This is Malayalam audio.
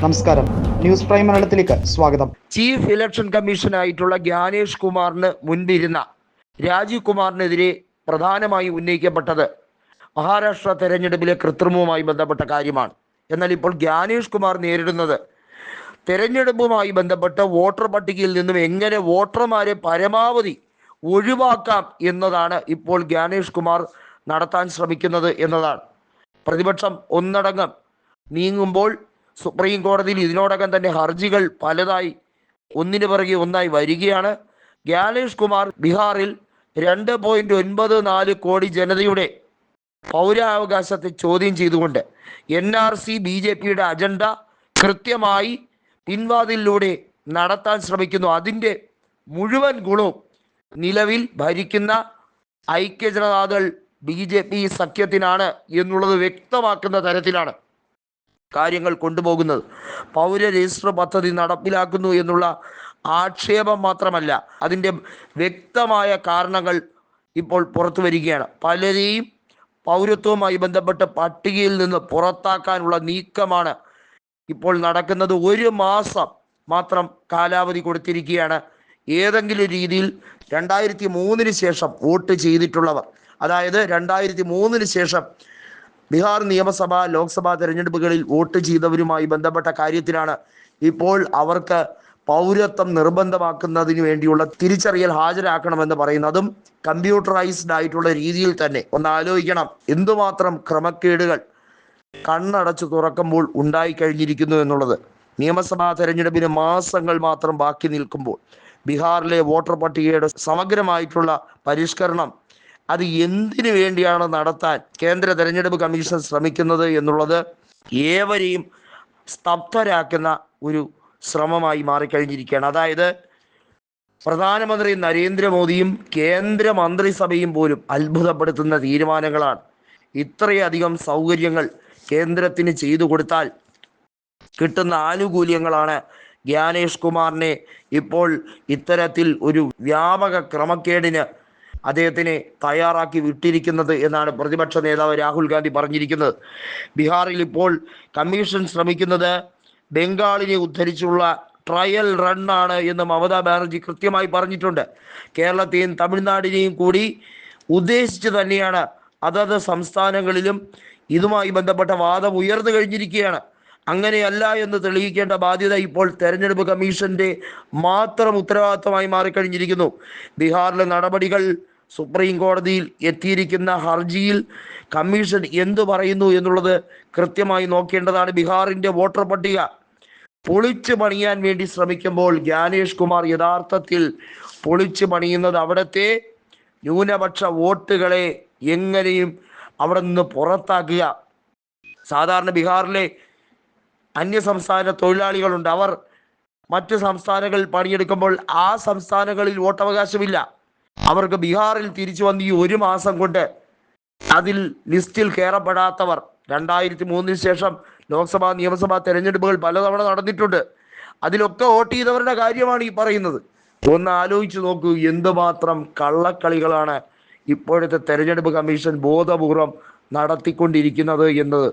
നമസ്കാരം. ന്യൂസ് പ്രൈം മലയാളത്തിലേക്ക് സ്വാഗതം. ചീഫ് ഇലക്ഷൻ കമ്മീഷനായിട്ടുള്ള ജ്ഞാനേഷ് കുമാറിന് മുൻപിരുന്ന രാജീവ് കുമാറിനെതിരെ പ്രധാനമായി ഉന്നയിക്കപ്പെട്ടത് മഹാരാഷ്ട്ര തെരഞ്ഞെടുപ്പിലെ കൃത്രിമവുമായി ബന്ധപ്പെട്ട കാര്യമാണ്. എന്നാൽ ഇപ്പോൾ ജ്ഞാനേഷ് കുമാർ നേരിടുന്നത് തെരഞ്ഞെടുപ്പുമായി ബന്ധപ്പെട്ട് വോട്ടർ പട്ടികയിൽ നിന്നും എങ്ങനെ വോട്ടർമാരെ പരമാവധി ഒഴിവാക്കാം എന്നതാണ് ഇപ്പോൾ ജ്ഞാനേഷ് കുമാർ നടത്താൻ ശ്രമിക്കുന്നത് എന്നതാണ്. പ്രതിപക്ഷം ഒന്നടങ്കം നീങ്ങുമ്പോൾ സുപ്രീം കോടതിയിൽ ഇതിനോടകം തന്നെ ഹർജികൾ പലതായി ഒന്നിനു പിറകെ ഒന്നായി വരികയാണ്. ഗ്യാലേഷ് കുമാർ ബീഹാറിൽ രണ്ട് പോയിന്റ് ഒൻപത് നാല് കോടി ജനതയുടെ പൗരാവകാശത്തെ ചോദ്യം ചെയ്തുകൊണ്ട് N R C B J പിയുടെ അജണ്ട കൃത്യമായി പിൻവാതിലൂടെ നടത്താൻ ശ്രമിക്കുന്നു. അതിന്റെ മുഴുവൻ ഗുണവും നിലവിൽ ഭരിക്കുന്ന ഐക്യജനതാദൾ ബി ജെ പി സഖ്യത്തിനാണ് എന്നുള്ളത് വ്യക്തമാക്കുന്ന തരത്തിലാണ്. കാര്യങ്ങൾ കൊണ്ടുപോകുന്നത്. പൗര രജിസ്റ്റർ പദ്ധതി നടപ്പിലാക്കുന്നു എന്നുള്ള ആക്ഷേപം മാത്രമല്ല അതിന്റെ വ്യക്തമായ കാരണങ്ങൾ ഇപ്പോൾ പുറത്തു വരികയാണ്. പലരെയും പൗരത്വവുമായി ബന്ധപ്പെട്ട് പട്ടികയിൽ നിന്ന് പുറത്താക്കാനുള്ള നീക്കമാണ് ഇപ്പോൾ നടക്കുന്നത്. ഒരു മാസം മാത്രം കാലാവധി കൊടുത്തിരിക്കുകയാണ്. ഏതെങ്കിലും രീതിയിൽ രണ്ടായിരത്തി മൂന്നിന് ശേഷം വോട്ട് ചെയ്തിട്ടുള്ളവർ അതായത് രണ്ടായിരത്തി മൂന്നിന് ശേഷം ബീഹാർ നിയമസഭ ലോക്സഭാ തെരഞ്ഞെടുപ്പുകളിൽ വോട്ട് ചെയ്തവരുമായി ബന്ധപ്പെട്ട കാര്യത്തിലാണ് ഇപ്പോൾ അവർക്ക് പൗരത്വം നിർബന്ധമാക്കുന്നതിന് വേണ്ടിയുള്ള തിരിച്ചറിയൽ ഹാജരാക്കണമെന്ന് പറയുന്നതും കമ്പ്യൂട്ടറൈസ്ഡ് ആയിട്ടുള്ള രീതിയിൽ തന്നെ. ഒന്ന് ആലോചിക്കണം. എന്തുമാത്രം ക്രമക്കേടുകൾ കണ്ണടച്ചു തുറക്കുമ്പോൾ ഉണ്ടായിക്കഴിഞ്ഞിരിക്കുന്നു എന്നുള്ളത്. നിയമസഭാ തെരഞ്ഞെടുപ്പിന് മാസങ്ങൾ മാത്രം ബാക്കി നിൽക്കുമ്പോൾ ബീഹാറിലെ വോട്ടർ പട്ടികയുടെ സമഗ്രമായിട്ടുള്ള പരിഷ്കരണം അത് എന്തിനു വേണ്ടിയാണ് നടത്താൻ കേന്ദ്ര തെരഞ്ഞെടുപ്പ് കമ്മീഷൻ ശ്രമിക്കുന്നത് എന്നുള്ളത് ഏവരെയും സ്തബ്ധരാക്കുന്ന ഒരു ശ്രമമായി മാറിക്കഴിഞ്ഞിരിക്കുകയാണ്. അതായത് പ്രധാനമന്ത്രി നരേന്ദ്രമോദിയും കേന്ദ്ര മന്ത്രിസഭയും പോലും അത്ഭുതപ്പെടുത്തുന്ന തീരുമാനങ്ങളാണ്. ഇത്രയധികം സൗകര്യങ്ങൾ കേന്ദ്രത്തിന് ചെയ്തു കൊടുത്താൽ കിട്ടുന്ന ആനുകൂല്യങ്ങളാണ് ജ്ഞാനേഷ് കുമാറിനെ ഇപ്പോൾ ഇത്തരത്തിൽ ഒരു വ്യാപക ക്രമക്കേടിന് അദ്ദേഹത്തിനെ തയ്യാറാക്കി വിട്ടിരിക്കുന്നത് എന്നാണ് പ്രതിപക്ഷ നേതാവ് രാഹുൽ ഗാന്ധി പറഞ്ഞിരിക്കുന്നത്. ബീഹാറിൽ ഇപ്പോൾ കമ്മീഷൻ ശ്രമിക്കുന്നത് ബംഗാളിനെ ഉദ്ധരിച്ചുള്ള ട്രയൽ റണ്ണാണ് എന്ന് മമതാ ബാനർജി കൃത്യമായി പറഞ്ഞിട്ടുണ്ട്. കേരളത്തെയും തമിഴ്നാടിനെയും കൂടി ഉദ്ദേശിച്ച് തന്നെയാണ് അതത് സംസ്ഥാനങ്ങളിലും ഇതുമായി ബന്ധപ്പെട്ട വാദം ഉയർന്നു കഴിഞ്ഞിരിക്കുകയാണ്. അങ്ങനെയല്ല എന്ന് തെളിയിക്കേണ്ട ബാധ്യത ഇപ്പോൾ തെരഞ്ഞെടുപ്പ് കമ്മീഷന്റെ മാത്രം ഉത്തരവാദിത്തമായി മാറിക്കഴിഞ്ഞിരിക്കുന്നു. ബീഹാറിലെ നടപടികൾ സുപ്രീം കോടതിയിൽ എത്തിയിരിക്കുന്ന ഹർജിയിൽ കമ്മീഷൻ എന്തു പറയുന്നു എന്നുള്ളത് കൃത്യമായി നോക്കേണ്ടതാണ്. ബീഹാറിന്റെ വോട്ടർ പട്ടിക പൊളിച്ചു പണിയാൻ വേണ്ടി ശ്രമിക്കുമ്പോൾ ജ്ഞാനേഷ് കുമാർ യഥാർത്ഥത്തിൽ പൊളിച്ചു പണിയുന്നത് അവിടുത്തെ ന്യൂനപക്ഷ വോട്ടുകളെ എങ്ങനെയും അവിടെ നിന്ന് പുറത്താക്കുക. സാധാരണ ബീഹാറിലെ അന്യസംസ്ഥാന തൊഴിലാളികളുണ്ട്. അവർ മറ്റ് സംസ്ഥാനങ്ങളിൽ പണിയെടുക്കുമ്പോൾ ആ സംസ്ഥാനങ്ങളിൽ വോട്ടവകാശമില്ല. അവർക്ക് ബീഹാറിൽ തിരിച്ചു വന്ന് ഈ ഒരു മാസം കൊണ്ട് അതിൽ ലിസ്റ്റിൽ കയറപ്പെടാത്തവർ രണ്ടായിരത്തി മൂന്നിന് ശേഷം ലോക്സഭാ നിയമസഭാ തെരഞ്ഞെടുപ്പുകൾ പലതവണ നടന്നിട്ടുണ്ട്. അതിലൊക്കെ വോട്ട് ചെയ്തവരുടെ കാര്യമാണ് ഈ പറയുന്നത്. ഒന്ന് ആലോചിച്ചു നോക്കൂ എന്തുമാത്രം കള്ളക്കളികളാണ് ഇപ്പോഴത്തെ തെരഞ്ഞെടുപ്പ് കമ്മീഷൻ ബോധപൂർവം നടത്തിക്കൊണ്ടിരിക്കുന്നത് എന്നത്.